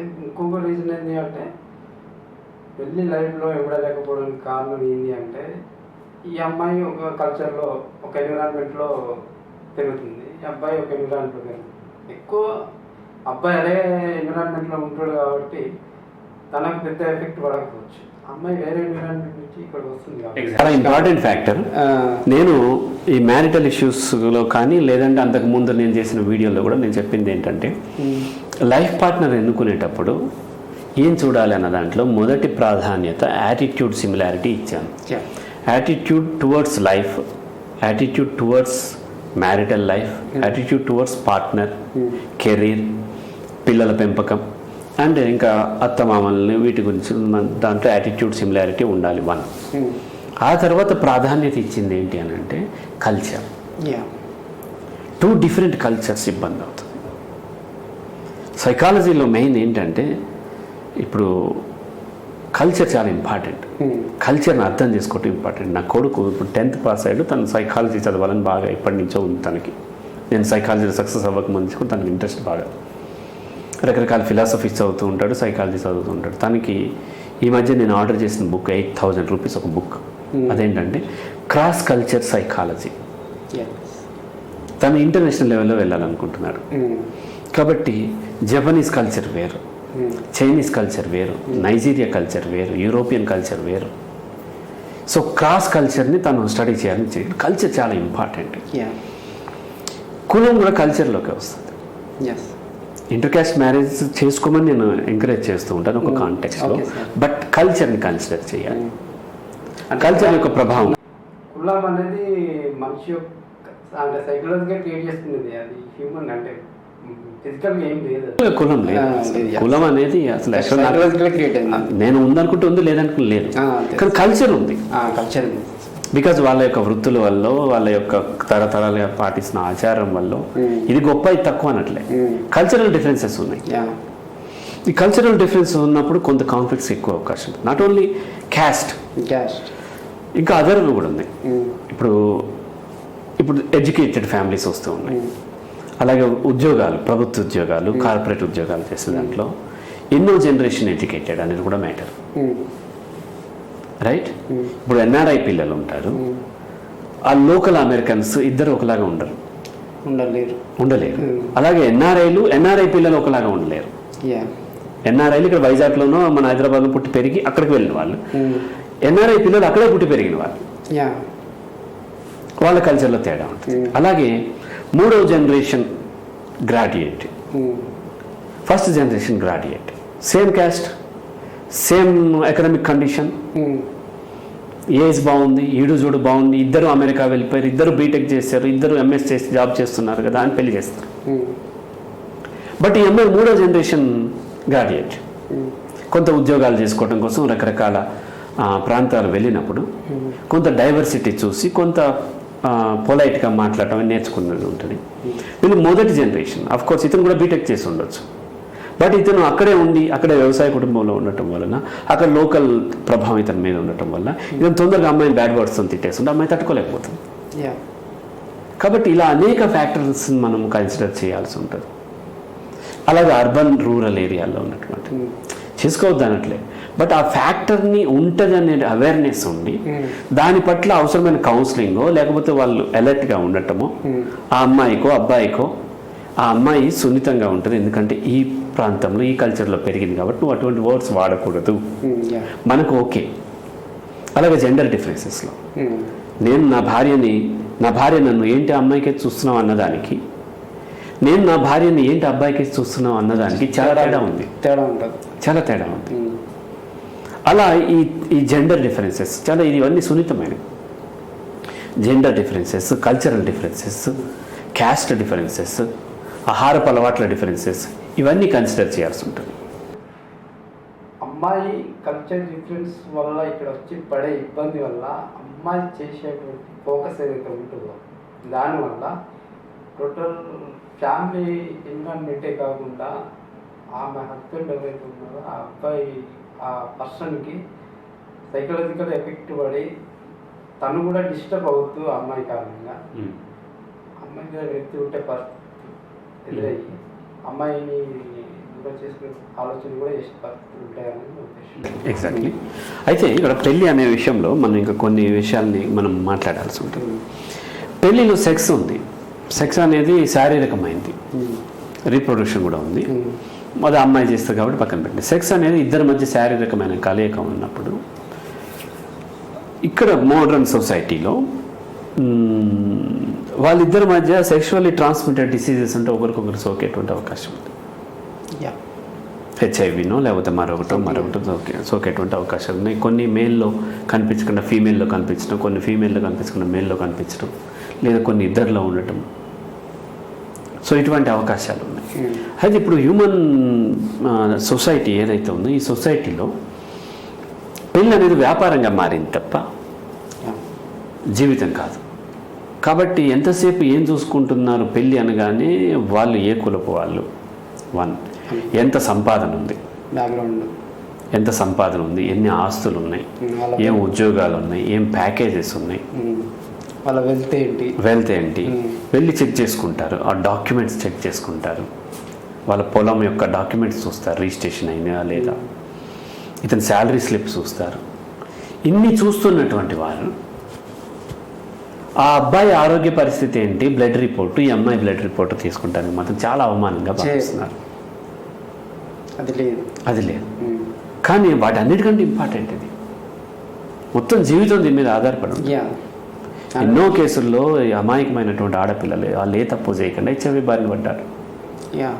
ఇంకొక రీజన్ ఏంటి అంటే పెళ్ళి లైఫ్లో ఇవ్వలేకపోవడానికి కారణం ఏంటి అంటే ఈ అమ్మాయి ఒక కల్చర్లో ఒక ఎన్విరాన్మెంట్లో పెరుగుతుంది. ఈ అబ్బాయి ఒక ఎన్విరాన్మెంట్లో పెరుగుతుంది. ఎక్కువ అబ్బాయి అదే ఎన్విరాన్మెంట్లో ఉంటాడు కాబట్టి తనకు పెద్ద ఎఫెక్ట్ పడకపోవచ్చు. అమ్మాయి వేరే ఎన్విరాన్మెంట్ నుంచి ఇక్కడికి వస్తుంది చాలా ఇంపార్టెంట్ ఫ్యాక్టర్ నేను ఈ మ్యారిటల్ ఇష్యూస్లో కానీ లేదంటే అంతకు ముందు నేను చేసిన వీడియోలో కూడా నేను చెప్పింది ఏంటంటే లైఫ్ పార్ట్నర్ ఎన్నుకునేటప్పుడు ఏం చూడాలి అన్న దాంట్లో మొదటి ప్రాధాన్యత యాటిట్యూడ్ సిమిలారిటీ ఇచ్చాను. Attitude towards life attitude towards marital life attitude towards partner career పిల్లల పెంపకం అండ్ ఇంకా అత్తమామల్ని వీటి గురించి దాంట్లో యాటిట్యూడ్ సిమిలారిటీ ఉండాలి వన్ ఆ తర్వాత ప్రాధాన్యత ఇచ్చింది ఏంటి అని అంటే culture yeah two different cultures ఇబ్బంది అవుతుంది. సైకాలజీలో మెయిన్ ఏంటంటే ఇప్పుడు కల్చర్ చాలా ఇంపార్టెంట్ కల్చర్ని అర్థం చేసుకోవటం ఇంపార్టెంట్ నా కొడుకు ఇప్పుడు టెన్త్ పాస్ అయ్యాడు తను సైకాలజీ చదవాలని బాగా ఎప్పటి నుంచో ఉంది తనకి. నేను సైకాలజీలో సక్సెస్ అవ్వక ముందు కూడా తనకి ఇంట్రెస్ట్ బాగా. రకరకాల ఫిలాసఫీస్ చదువుతూ ఉంటాడు సైకాలజీ చదువుతూ ఉంటాడు. తనకి ఈ మధ్య నేను ఆర్డర్ చేసిన బుక్ ఎయిట్ థౌజండ్ రూపీస్ ఒక బుక్ అదేంటంటే క్రాస్ కల్చర్ సైకాలజీ తను ఇంటర్నేషనల్ లెవెల్లో వెళ్ళాలనుకుంటున్నాడు. కాబట్టి జపనీస్ కల్చర్ వేరు. చైనీస్ కల్చర్ వేరు. నైజీరియా కల్చర్ వేరు. యూరోపియన్ కల్చర్ వేరు. సో క్రాస్ కల్చర్ని తను స్టడీ చేయాలని చేయాలి కల్చర్ చాలా ఇంపార్టెంట్ యా కులం కూడా కల్చర్లోకి వస్తుంది. ఇంటర్కాస్ట్ మ్యారేజ్ చేసుకోమని నేను ఎంకరేజ్ చేస్తూ ఉంటాను ఒక కాంటెక్స్లో. బట్ కల్చర్ని కన్సిడర్ చేయాలి. కల్చర్ యొక్క ప్రభావం. కులం అనేది మనిషి యొక్క అంటే సైకలాజికల్ క్రియేట్ చేస్తున్నది అది హ్యూమన్ అంటే. కులం లేదు. కులం అనేది అసలు నేను ఉందనుకుంటే ఉంది లేదనుకుంటే లేదు. కానీ కల్చర్ ఉంది. కల్చర్ బికాజ్ వాళ్ళ యొక్క వృత్తుల వల్ల వాళ్ళ యొక్క తరతరాలుగా పాటిస్తున్న ఆచారం వల్ల Mm. ఇది గొప్ప ఇది తక్కువ అనట్లే Mm. కల్చరల్ డిఫరెన్సెస్ ఉన్నాయి. యా ఈ కల్చరల్ డిఫరెన్స్ ఉన్నప్పుడు కొంత కాన్ఫ్లిక్ట్స్ ఎక్కువ అవకాశం ఉంది. నాట్ ఓన్లీ క్యాస్ట్ క్యాస్ట్ ఇంకా అదర్ కూడా ఉన్నాయి. ఇప్పుడు ఇప్పుడు ఎడ్యుకేటెడ్ ఫ్యామిలీస్ వస్తూ ఉన్నాయి. అలాగే ఉద్యోగాలు ప్రభుత్వ ఉద్యోగాలు కార్పొరేట్ ఉద్యోగాలు చేసే దాంట్లో ఎన్నో జనరేషన్ ఎడ్యుకేటెడ్ అనేది కూడా మ్యాటర్. రైట్? ఇప్పుడు ఎన్ఆర్ఐ పిల్లలు ఉంటారు. ఆ లోకల్ అమెరికన్స్ ఇద్దరు ఒకలాగా ఉండరు. ఉండలేరు. ఉండలేరు. అలాగే ఎన్ఆర్ఐలు ఎన్ఆర్ఐ పిల్లలు ఒకలాగా ఉండలేరు. యా ఎన్ఆర్ఐలు ఇక్కడ వైజాగ్లోనో మన హైదరాబాద్లో పుట్టి పెరిగి అక్కడికి వెళ్ళిన వాళ్ళు. ఎన్ఆర్ఐ పిల్లలు అక్కడే పుట్టి పెరిగిన వాళ్ళు. యా వాళ్ళ కల్చర్లో తేడా ఉంటుంది. అలాగే మూడవ generation graduate first generation graduate same caste same economic condition age బాగుంది ఈడు చూడు బాగుంది ఇద్దరు అమెరికా వెళ్ళిపోయారు ఇద్దరు బీటెక్ చేశారు ఇద్దరు ఎంఎస్ చేసి జాబ్ చేస్తున్నారు కదా అని పెళ్ళి చేస్తారు. బట్ ఈ అమ్మాయి మూడో జనరేషన్ గ్రాడ్యుయేట్ కొంత ఉద్యోగాలు చేసుకోవడం కోసం రకరకాల ప్రాంతాలు వెళ్ళినప్పుడు కొంత డైవర్సిటీ చూసి కొంత పొలైట్గా మాట్లాడటం నేర్చుకున్నది ఉంటుంది. వీళ్ళు మొదటి జనరేషన్. అఫ్ కోర్స్ ఇతను కూడా బీటెక్ చేసి ఉండొచ్చు. బట్ ఇతను అక్కడే ఉండి అక్కడే వ్యవసాయ కుటుంబంలో ఉండటం వలన అక్కడ లోకల్ ప్రభావం ఇతని మీద ఉండటం వల్ల ఇతను తొందరగా అమ్మాయిని బ్యాడ్ వర్డ్స్తో తిట్టేస్తుంటే అమ్మాయి తట్టుకోలేకపోతుంది. యా కాబట్టి ఇలా అనేక ఫ్యాక్టర్స్ మనం కన్సిడర్ చేయాల్సి ఉంటుంది. అలాగే అర్బన్ రూరల్ ఏరియాలో ఉన్నటువంటి. చేసుకోవద్దు అనట్లే బట్ ఆ ఫ్యాక్టర్ని ఉంటుంది అనే అవేర్నెస్ ఉండి దాని పట్ల అవసరమైన కౌన్సిలింగో లేకపోతే వాళ్ళు అలర్ట్గా ఉండటమో ఆ అమ్మాయికో అబ్బాయికో ఆ అమ్మాయి సున్నితంగా ఉంటుంది. ఎందుకంటే ఈ ప్రాంతంలో ఈ కల్చర్లో పెరిగింది కాబట్టి నువ్వు అటువంటి వర్డ్స్ వాడకూడదు. యా మనకు ఓకే. అలాగే జెండర్ డిఫరెన్సెస్లో నేను నా భార్యని నా భార్య నన్ను ఏంటి అమ్మాయికి చూస్తున్నావు అన్నదానికి నేను నా భార్యని ఏంటి అబ్బాయికి చూస్తున్నావు అన్నదానికి చాలా తేడా ఉంది. తేడా ఉంటుంది చాలా తేడా ఉంది. అలా ఈ ఈ జెండర్ డిఫరెన్సెస్ చాలా ఇవన్నీ సున్నితమైనవి. Gender differences cultural differences caste differences ఆహారపు అలవాట్ల డిఫరెన్సెస్ ఇవన్నీ కన్సిడర్ చేయాల్సి ఉంటుంది. అమ్మాయి కల్చర్ డిఫరెన్స్ వల్ల ఇక్కడ వచ్చి పడే ఇబ్బంది వల్ల అమ్మాయి చేసేటువంటి ఫోకస్ ఏదైతే ఉంటుందో దానివల్ల టోటల్ ఫ్యామిలీ ఎన్విరాన్మెంటే కాకుండా ఆమె హస్బెండ్ ఎవరైతే ఉన్నారో ఆ అబ్బాయి ఆ పర్సన్కి సైకలాజికల్ ఎఫెక్ట్ పడి తను కూడా డిస్టర్బ్ అవుతూ అమ్మాయి కారణంగా అమ్మాయి మీద వ్యక్తి ఉంటే పరిస్థితి ఎదురయ్యి అమ్మాయిని ఎగ్జాక్ట్లీ అయితే ఇక్కడ పెళ్ళి అనే విషయంలో మనం ఇంకా కొన్ని విషయాల్ని మనం మాట్లాడాల్సి ఉంటుంది. పెళ్ళిలో సెక్స్ ఉంది. సెక్స్ అనేది శారీరకమైంది. రీప్రొడక్షన్ కూడా ఉంది. అది అమ్మాయి చేస్తుంది కాబట్టి పక్కన పెట్టండి. సెక్స్ అనేది ఇద్దరి మధ్య శారీరకమైన కలయిక ఉన్నప్పుడు ఇక్కడ మోడర్న్ సొసైటీలో వాళ్ళిద్దరి మధ్య సెక్షువల్లీ ట్రాన్స్మిటెడ్ డిసీజెస్ అంటే ఒకరికొకరు సోకేటువంటి అవకాశం ఉంది. యా హెచ్ఐవినో లేకపోతే మరొకటో మరొకటో సోకే సోకేటువంటి అవకాశాలు ఉన్నాయి. కొన్ని మేల్లో కనిపించకుండా ఫీమేల్లో కనిపించడం కొన్ని ఫీమేల్లో కనిపించకుండా మేల్లో కనిపించడం లేదా కొన్ని ఇద్దరిలో ఉండటం. సో ఇటువంటి అవకాశాలు ఉన్నాయి అయితే ఇప్పుడు హ్యూమన్ సొసైటీ ఏదైతే ఉందో ఈ సొసైటీలో పెళ్ళి అనేది వ్యాపారంగా మారింది తప్ప జీవితం కాదు. కాబట్టి ఎంతసేపు ఏం చూసుకుంటున్నారు పెళ్ళి అనగానే వాళ్ళు ఏ కులపు వాళ్ళు? వన్. ఎంత సంపాదన ఉంది? బ్యాక్గ్రౌండ్ ఎంత సంపాదన ఉంది? ఎన్ని ఆస్తులు ఉన్నాయి వాళ్ళ ఏం ఉద్యోగాలు ఉన్నాయి ఏం ప్యాకేజెస్ ఉన్నాయి. వాళ్ళ వెళ్తే ఏంటి? వెల్త్ ఏంటి. వెళ్ళి చెక్ చేసుకుంటారు. ఆ డాక్యుమెంట్స్ చెక్ చేసుకుంటారు. వాళ్ళ పొలం యొక్క డాక్యుమెంట్స్ చూస్తారు. రిజిస్ట్రేషన్ అయినా లేదా. ఇతని శాలరీ స్లిప్ చూస్తారు. ఇన్ని చూస్తున్నటువంటి వారు ఆ అబ్బాయి ఆరోగ్య పరిస్థితి ఏంటి? బ్లడ్ రిపోర్ట్ ఈ అమ్మాయి బ్లడ్ రిపోర్ట్ తీసుకుంటానికి మాత్రం చాలా అవమానంగా భావిస్తున్నారు. అది లేదు. అది లేదు. కానీ వాటి అన్నిటికంటే ఇంపార్టెంట్ ఇది. మొత్తం జీవితం దీని మీద ఆధారపడి ఎన్నో కేసుల్లో ఈ అమాయకమైనటువంటి ఆడపిల్లలు వాళ్ళు ఏ తప్పు చేయకుండా హెచ్ఐవి బారిన పడ్డారు. యా.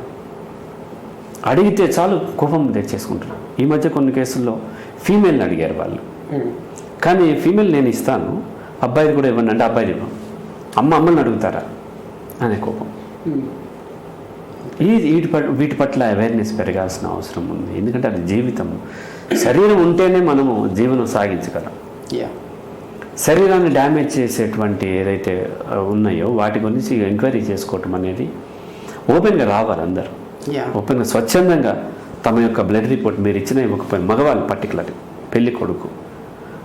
అడిగితే చాలు కోపం తెచ్చేసుకుంటారు ఈ మధ్య కొన్ని కేసుల్లో ఫీమేల్ని అడిగారు వాళ్ళు. కానీ ఫీమేల్ నేను ఇస్తాను అబ్బాయిది కూడా ఇవ్వండి అంటే అబ్బాయిది ఇవ్వం. అమ్మ అమ్మల్ని అడుగుతారా? అనే కోపం. ఈ వీటి పట్ల వీటి పట్ల అవేర్నెస్ పెరగాల్సిన అవసరం ఉంది. ఎందుకంటే అది జీవితం. శరీరం ఉంటేనే మనము జీవనం సాగించగలం. యా. శరీరాన్ని డ్యామేజ్ చేసేటువంటి ఏదైతే ఉన్నాయో వాటి గురించి ఎంక్వైరీ చేసుకోవటం అనేది ఓపెన్గా రావాలి అందరూ. ఓపెన్గా స్వచ్ఛందంగా తమ యొక్క బ్లడ్ రిపోర్ట్ మీరు ఇచ్చిన ఇవ్వకపోయిన మగవాళ్ళు పర్టికులర్ పెళ్ళి కొడుకు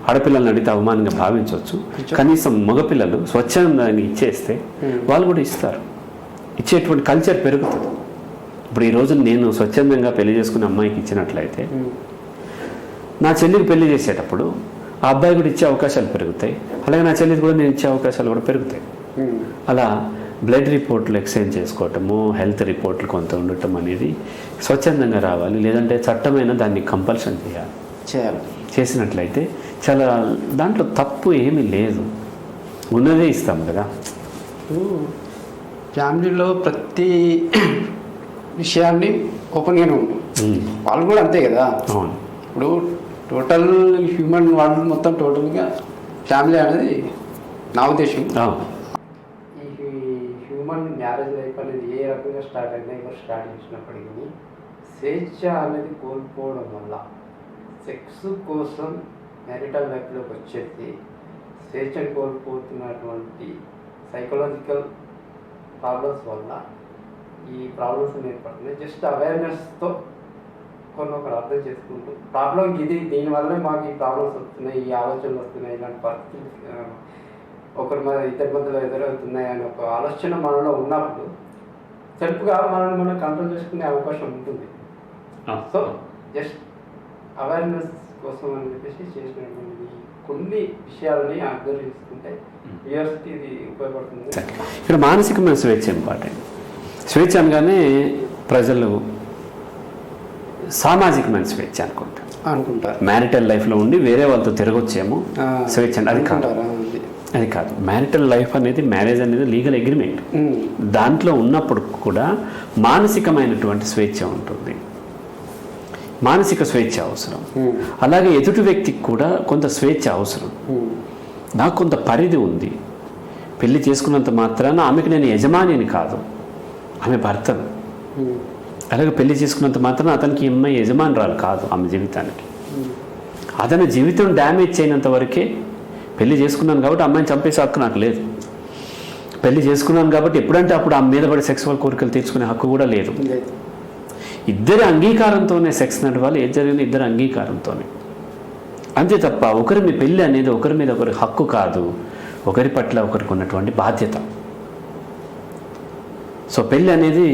ఆడపిల్లల్ని అడిగితే అవమానంగా భావించవచ్చు. కనీసం మగపిల్లలు స్వచ్ఛందాన్ని ఇచ్చేస్తే వాళ్ళు కూడా ఇస్తారు. ఇచ్చేటువంటి కల్చర్ పెరుగుతుంది. ఇప్పుడు ఈ రోజు నేను స్వచ్ఛందంగా పెళ్ళి చేసుకునే అమ్మాయికి ఇచ్చినట్లయితే ఉమ్. నా చెల్లికి పెళ్ళి చేసేటప్పుడు ఆ అబ్బాయి కూడా ఇచ్చే అవకాశాలు పెరుగుతాయి. అలాగే నా చెల్లికి కూడా నేను ఇచ్చే అవకాశాలు కూడా పెరుగుతాయి. ఉమ్. అలా బ్లడ్ రిపోర్ట్లు ఎక్స్చేంజ్ చేసుకోవటము హెల్త్ రిపోర్ట్లు కొంత ఉండటం అనేది స్వచ్ఛందంగా రావాలి. లేదంటే చట్టమైన దాన్ని కంపల్షన్ చేయాలి. చేయాలి. చేసినట్లయితే చాలా దాంట్లో తప్పు ఏమీ లేదు. ఉన్నదే ఇస్తాం కదా. ఫ్యామిలీలో ప్రతి విషయాన్ని ఓపెన్గానే ఉంటాం ఉమ్, వాళ్ళు కూడా అంతే కదా. అవును. ఇప్పుడు టోటల్ హ్యూమన్ వరల్డ్ మొత్తం టోటల్గా ఫ్యామిలీ అనేది నా ఉద్దేశం ఈ హ్యూమన్ మ్యారేజ్ లైఫ్ అనేది ఏ రకంగా స్టార్ట్ అయిందో ఇక్కడ స్టార్ట్ చేసినప్పటికీ స్వేచ్ఛ అనేది కోల్పోవడం వల్ల సెక్స్ కోసం మ్యారిటల్ లైఫ్లోకి వచ్చేసి స్వేచ్ఛను కోల్పోతున్నటువంటి సైకలాజికల్ ప్రాబ్లమ్స్ వల్ల ఈ ప్రాబ్లమ్స్ ఏర్పడుతున్నాయి. జస్ట్ అవేర్నెస్తో కొన్ని ఒకరు అర్థం చేసుకుంటూ ప్రాబ్లం ఇది దీనివల్లే మాకు ఈ ప్రాబ్లమ్స్ వస్తున్నాయి ఈ ఆలోచనలు వస్తున్నాయి ఇలాంటి పరిస్థితులు ఒకరి మీద ఇద్దరి మధ్యలో ఎదురవుతున్నాయి అనే ఒక ఆలోచన మనలో ఉన్నప్పుడు సెల్ఫ్గా మనల్ని మనం కంట్రోల్ చేసుకునే అవకాశం ఉంటుంది. సో జస్ట్ అవేర్నెస్ కోసం అని చెప్పేసి చేసినటువంటి కొన్ని విషయాలని అబ్జర్వ్ చేసుకుంటే వ్యూవర్స్కి ఇది ఉపయోగపడుతుంది. ఇక్కడ మానసికమైన స్వేచ్ఛ ఇంపార్టెంట్. స్వేచ్ఛ అనగానే ప్రజలు సామాజికమైన స్వేచ్ఛ అనుకుంటారు అనుకుంటారు మ్యారిటల్ లైఫ్లో ఉండి వేరే వాళ్ళతో తిరగొచ్చేమో స్వేచ్ఛ అది కాదు? అది. కాదు మ్యారిటల్ లైఫ్ అనేది మ్యారేజ్ అనేది లీగల్ అగ్రిమెంట్. దాంట్లో ఉన్నప్పుడు కూడా మానసికమైనటువంటి స్వేచ్ఛ ఉంటుంది మానసిక స్వేచ్ఛ అవసరం. అలాగే ఎదుటి వ్యక్తికి కూడా కొంత స్వేచ్ఛ అవసరం. నాకు కొంత పరిధి ఉంది పెళ్ళి చేసుకున్నంత మాత్రాన ఆమెకు నేను యజమానిని కాదు ఆమె భర్తను. అలాగే పెళ్ళి చేసుకున్నంత మాత్రాన అతనికి అమ్మాయి యజమానురాలు కాదు ఆమె జీవితానికి. అతని జీవితం డ్యామేజ్ చేయనంత వరకే పెళ్ళి చేసుకున్నాను కాబట్టి అమ్మాయిని చంపేసే హక్కు నాకు లేదు. పెళ్ళి చేసుకున్నాను కాబట్టి ఎప్పుడంటే అప్పుడు ఆమె మీద పడి సెక్సువల్ కోరికలు తీర్చుకునే హక్కు కూడా లేదు. లేదు. ఇద్దరి అంగీకారంతోనే సెక్స్ నడవాలి ఏది జరిగిన ఇద్దరి అంగీకారంతోనే. అంతే తప్ప ఒకరి మీ పెళ్ళి అనేది ఒకరి మీద ఒకరి హక్కు కాదు. ఒకరి పట్ల ఒకరికి ఉన్నటువంటి బాధ్యత. సో పెళ్ళి అనేది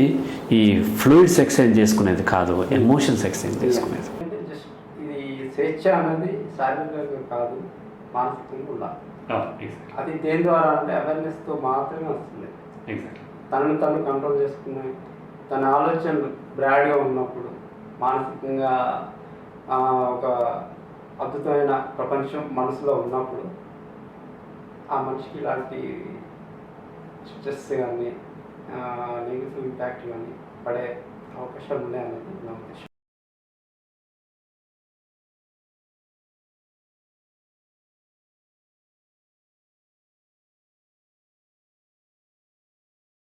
ఈ ఫ్లూయిడ్స్ ఎక్స్చేంజ్ చేసుకునేది కాదు ఎమోషన్స్ ఎక్స్చేంజ్ చేసుకునేది. స్వేచ్ఛ అనేది శారీరకంగా కాదు మానసికంగా ఉండాలి. అది దేని ద్వారా అంటే అవేర్నెస్తో మాత్రమే వస్తుంది. తనను తను కంట్రోల్ చేసుకునే తన ఆలోచనలు బ్రాడ్గా ఉన్నప్పుడు మానసికంగా ఒక అద్భుతమైన ప్రపంచం మనసులో ఉన్నప్పుడు ఆ మనిషికి ఇలాంటి స్ట్రెస్ కానీ నెగిటివ్ ఇంపాక్ట్ కానీ పడే అవకాశాలు ఉన్నాయనేది నా ఉద్దేశం